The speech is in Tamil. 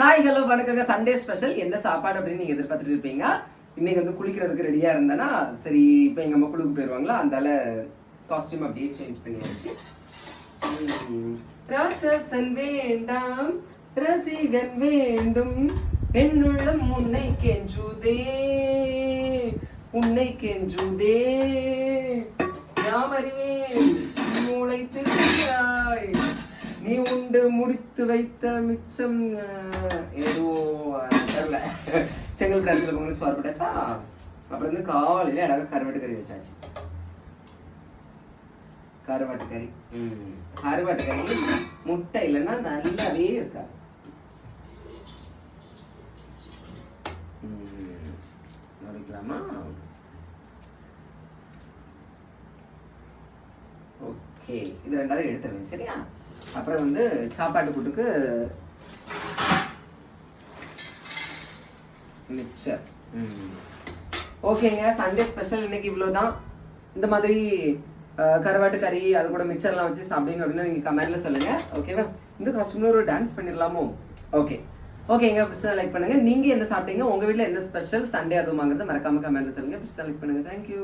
ஹாய் ஹலோ வணக்கங்க. சண்டே ஸ்பெஷல் என்ன சாப்பாடு அப்படின்னு நீங்க எதிர்பார்த்துட்டு இருப்பீங்க? இன்னைக்கு வந்து குளிக்கிறதுக்கு ரெடியா இருந்தேன்னா சரி இப்போ எங்க அம்மா குழுக்கு போயிருவாங்களா? அந்தால காஸ்டியூம் அப்படியே சேஞ்ச் பண்ணியாச்சு. ராட்சசன் வேண்டாம் ரசிகன் வேண்டும். பெண்ணுள்ள உன்னை கெஞ்சுதே உன்னை கெஞ்சுதே. யாமறிவேன் மூளை திருக்கிறாய் நீ உண்டு முடித்து வைத்த மிச்சம் ஏதோ தெரியல. செங்கல் பிரான்ச்சில் பொங்கல் சோறு போட்டாச்சா அப்புறம் வந்து காலையில அழகா கருவாட்டு கறி வச்சாச்சு. கருவாட்டு கறி. ம் கருவாட்டு கறி முட்டை இல்லைன்னா நல்லாவே இருக்காது. ம், ஓகே இது ரெண்டாவது எடுத்துருவேன் சரியா? அப்புறம் வந்து சாப்பாட்டு கூட்டுக்கு மிக்சர். ஓகேங்க சண்டே ஸ்பெஷல் இன்னைக்கு இவ்வளோதான் இந்த மாதிரி கருவாட்டு கறி அது கூட மிக்சர்லாம் வச்சு சாப்பிடுங்க அப்படின்னு நீங்கள் கமெண்ட்ல சொல்லுங்க. ஓகேவா இந்த காஸ்டியூம்ல ஒரு டான்ஸ் பண்ணிடலாமோ? ஓகே ஓகேங்க பிடிச்சா லைக் பண்ணுங்க. நீங்க என்ன சாப்பிட்டீங்க? உங்க வீட்ல என்ன ஸ்பெஷல் சண்டே அதுவும் வாங்குறது மறக்காம கமெண்ட்ல சொல்லுங்க. பிடிச்சா லைக் பண்ணுங்க. தேங்க்யூ